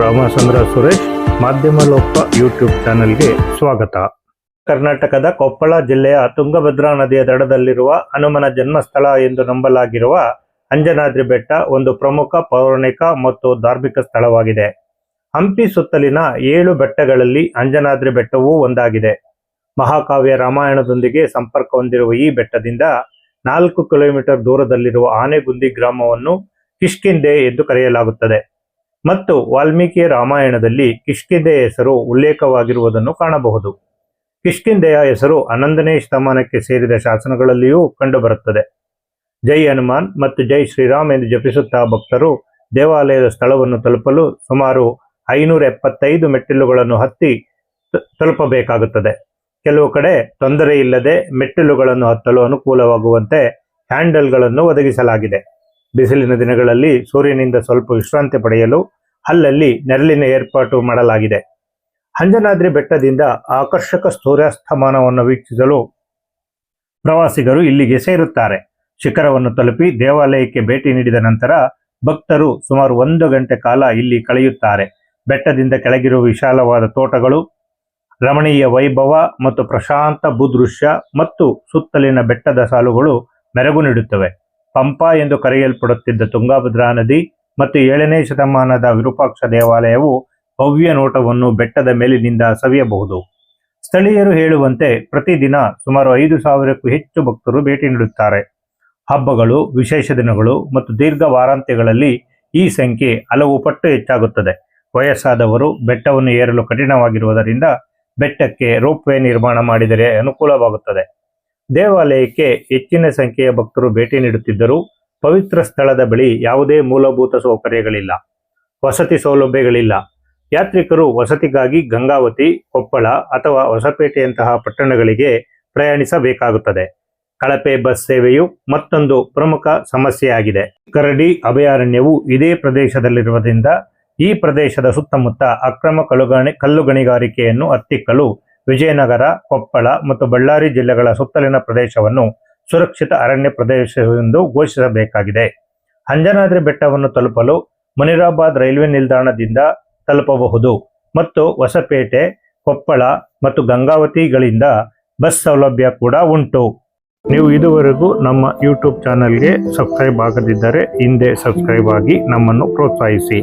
ರಾಮಚಂದ್ರ ಸುರೇಶ್, ಮಾಧ್ಯಮ ಲೋಕ ಯೂಟ್ಯೂಬ್ ಚಾನೆಲ್ಗೆ ಸ್ವಾಗತ. ಕರ್ನಾಟಕದ ಕೊಪ್ಪಳ ಜಿಲ್ಲೆಯ ತುಂಗಭದ್ರಾ ನದಿಯ ದಡದಲ್ಲಿರುವ ಹನುಮನ ಜನ್ಮಸ್ಥಳ ಎಂದು ನಂಬಲಾಗಿರುವ ಅಂಜನಾದ್ರಿ ಬೆಟ್ಟ ಒಂದು ಪ್ರಮುಖ ಪೌರಾಣಿಕ ಮತ್ತು ಧಾರ್ಮಿಕ ಸ್ಥಳವಾಗಿದೆ. ಹಂಪಿ ಸುತ್ತಲಿನ ಏಳು ಬೆಟ್ಟಗಳಲ್ಲಿ ಅಂಜನಾದ್ರಿ ಬೆಟ್ಟವೂ ಒಂದಾಗಿದೆ. ಮಹಾಕಾವ್ಯ ರಾಮಾಯಣದೊಂದಿಗೆ ಸಂಪರ್ಕ ಹೊಂದಿರುವ ಈ ಬೆಟ್ಟದಿಂದ ನಾಲ್ಕು ಕಿಲೋಮೀಟರ್ ದೂರದಲ್ಲಿರುವ ಆನೆಗುಂದಿ ಗ್ರಾಮವನ್ನು ಕಿಷ್ಕಿಂದೆ ಎಂದು ಕರೆಯಲಾಗುತ್ತದೆ. ಮತ್ತು ವಾಲ್ಮೀಕಿ ರಾಮಾಯಣದಲ್ಲಿ ಕಿಷ್ಕಿಂದೆಯ ಹೆಸರು ಉಲ್ಲೇಖವಾಗಿರುವುದನ್ನು ಕಾಣಬಹುದು. ಕಿಷ್ಕಿಂದೆಯ ಹೆಸರು ಹನ್ನೊಂದನೇ ಶತಮಾನಕ್ಕೆ ಸೇರಿದ ಶಾಸನಗಳಲ್ಲಿಯೂ ಕಂಡುಬರುತ್ತದೆ. ಜೈ ಹನುಮಾನ್ ಮತ್ತು ಜೈ ಶ್ರೀರಾಮ್ ಎಂದು ಜಪಿಸುತ್ತಾ ಭಕ್ತರು ದೇವಾಲಯದ ಸ್ಥಳವನ್ನು ತಲುಪಲು ಸುಮಾರು ಐನೂರ ಎಪ್ಪತ್ತೈದು ಮೆಟ್ಟಿಲುಗಳನ್ನು ಹತ್ತಿ ತಲುಪಬೇಕಾಗುತ್ತದೆ. ಕೆಲವು ಕಡೆ ತೊಂದರೆ ಇಲ್ಲದೆ ಮೆಟ್ಟಿಲುಗಳನ್ನು ಹತ್ತಲು ಅನುಕೂಲವಾಗುವಂತೆ ಹ್ಯಾಂಡಲ್ಗಳನ್ನು ಒದಗಿಸಲಾಗಿದೆ. ಬಿಸಿಲಿನ ದಿನಗಳಲ್ಲಿ ಸೂರ್ಯನಿಂದ ಸ್ವಲ್ಪ ವಿಶ್ರಾಂತಿ ಪಡೆಯಲು ಅಲ್ಲಲ್ಲಿ ನೆರಳಿನ ಏರ್ಪಾಟು ಮಾಡಲಾಗಿದೆ. ಅಂಜನಾದ್ರಿ ಬೆಟ್ಟದಿಂದ ಆಕರ್ಷಕ ಸೂರ್ಯಾಸ್ತಮಾನವನ್ನು ವೀಕ್ಷಿಸಲು ಪ್ರವಾಸಿಗರು ಇಲ್ಲಿಗೆ ಸೇರುತ್ತಾರೆ. ಶಿಖರವನ್ನು ತಲುಪಿ ದೇವಾಲಯಕ್ಕೆ ಭೇಟಿ ನೀಡಿದ ನಂತರ ಭಕ್ತರು ಸುಮಾರು ಒಂದು ಗಂಟೆ ಕಾಲ ಇಲ್ಲಿ ಕಳೆಯುತ್ತಾರೆ. ಬೆಟ್ಟದಿಂದ ಕೆಳಗಿರುವ ವಿಶಾಲವಾದ ತೋಟಗಳು, ರಮಣೀಯ ವೈಭವ ಮತ್ತು ಪ್ರಶಾಂತ ಭೂದೃಶ್ಯ ಮತ್ತು ಸುತ್ತಲಿನ ಬೆಟ್ಟದ ಸಾಲುಗಳು ಮೆರಗು ನೀಡುತ್ತವೆ. ಪಂಪಾ ಎಂದು ಕರೆಯಲ್ಪಡುತ್ತಿದ್ದ ತುಂಗಾಭದ್ರಾ ನದಿ ಮತ್ತು ಏಳನೇ ಶತಮಾನದ ವಿರೂಪಾಕ್ಷ ದೇವಾಲಯವು ಭವ್ಯ ನೋಟವನ್ನು ಬೆಟ್ಟದ ಮೇಲಿನಿಂದ ಸವಿಯಬಹುದು. ಸ್ಥಳೀಯರು ಹೇಳುವಂತೆ ಪ್ರತಿದಿನ ಸುಮಾರು ಐದು ಸಾವಿರಕ್ಕೂ ಹೆಚ್ಚು ಭಕ್ತರು ಭೇಟಿ ನೀಡುತ್ತಾರೆ. ಹಬ್ಬಗಳು, ವಿಶೇಷ ದಿನಗಳು ಮತ್ತು ದೀರ್ಘ ವಾರಾಂತ್ಯಗಳಲ್ಲಿ ಈ ಸಂಖ್ಯೆ ಹಲವು ಪಟ್ಟು ಹೆಚ್ಚಾಗುತ್ತದೆ. ವಯಸ್ಸಾದವರು ಬೆಟ್ಟವನ್ನು ಏರಲು ಕಠಿಣವಾಗಿರುವುದರಿಂದ ಬೆಟ್ಟಕ್ಕೆ ರೋಪ್ವೇ ನಿರ್ಮಾಣ ಮಾಡಿದರೆ ಅನುಕೂಲವಾಗುತ್ತದೆ. ದೇವಾಲಯಕ್ಕೆ ಹೆಚ್ಚಿನ ಸಂಖ್ಯೆಯ ಭಕ್ತರು ಭೇಟಿ ನೀಡುತ್ತಿದ್ದರೂ ಪವಿತ್ರ ಸ್ಥಳದ ಬಳಿ ಯಾವುದೇ ಮೂಲಭೂತ ಸೌಕರ್ಯಗಳಿಲ್ಲ, ವಸತಿ ಸೌಲಭ್ಯಗಳಿಲ್ಲ. ಯಾತ್ರಿಕರು ವಸತಿಗಾಗಿ ಗಂಗಾವತಿ, ಕೊಪ್ಪಳ ಅಥವಾ ಹೊಸಪೇಟೆಯಂತಹ ಪಟ್ಟಣಗಳಿಗೆ ಪ್ರಯಾಣಿಸಬೇಕಾಗುತ್ತದೆ. ಕಳಪೆ ಬಸ್ ಸೇವೆಯು ಮತ್ತೊಂದು ಪ್ರಮುಖ ಸಮಸ್ಯೆಯಾಗಿದೆ. ಕರಡಿ ಅಭಯಾರಣ್ಯವು ಇದೇ ಪ್ರದೇಶದಲ್ಲಿರುವುದರಿಂದ ಈ ಪ್ರದೇಶದ ಸುತ್ತಮುತ್ತ ಅಕ್ರಮ ಕಲ್ಲುಗಣಿ ಕಲ್ಲು ಗಣಿಗಾರಿಕೆಯನ್ನು ಹತ್ತಿಕ್ಕಲು ವಿಜಯನಗರ, ಕೊಪ್ಪಳ ಮತ್ತು ಬಳ್ಳಾರಿ ಜಿಲ್ಲೆಗಳ ಸುತ್ತಲಿನ ಪ್ರದೇಶವನ್ನು ಸುರಕ್ಷಿತ ಅರಣ್ಯ ಪ್ರದೇಶವೆಂದು ಘೋಷಿಸಬೇಕಾಗಿದೆ. ಅಂಜನಾದ್ರಿ ಬೆಟ್ಟವನ್ನು ತಲುಪಲು ಮುನಿರಾಬಾದ್ ರೈಲ್ವೆ ನಿಲ್ದಾಣದಿಂದ ತಲುಪಬಹುದು ಮತ್ತು ಹೊಸಪೇಟೆ, ಕೊಪ್ಪಳ ಮತ್ತು ಗಂಗಾವತಿಗಳಿಂದ ಬಸ್ ಸೌಲಭ್ಯ ಕೂಡ ಉಂಟು. ನೀವು ಇದುವರೆಗೂ ನಮ್ಮ ಯೂಟ್ಯೂಬ್ ಚಾನಲ್ಗೆ ಸಬ್ಸ್ಕ್ರೈಬ್ ಆಗದಿದ್ದರೆ ಹಿಂದೆ ಸಬ್ಸ್ಕ್ರೈಬ್ ಆಗಿ ನಮ್ಮನ್ನು ಪ್ರೋತ್ಸಾಹಿಸಿ.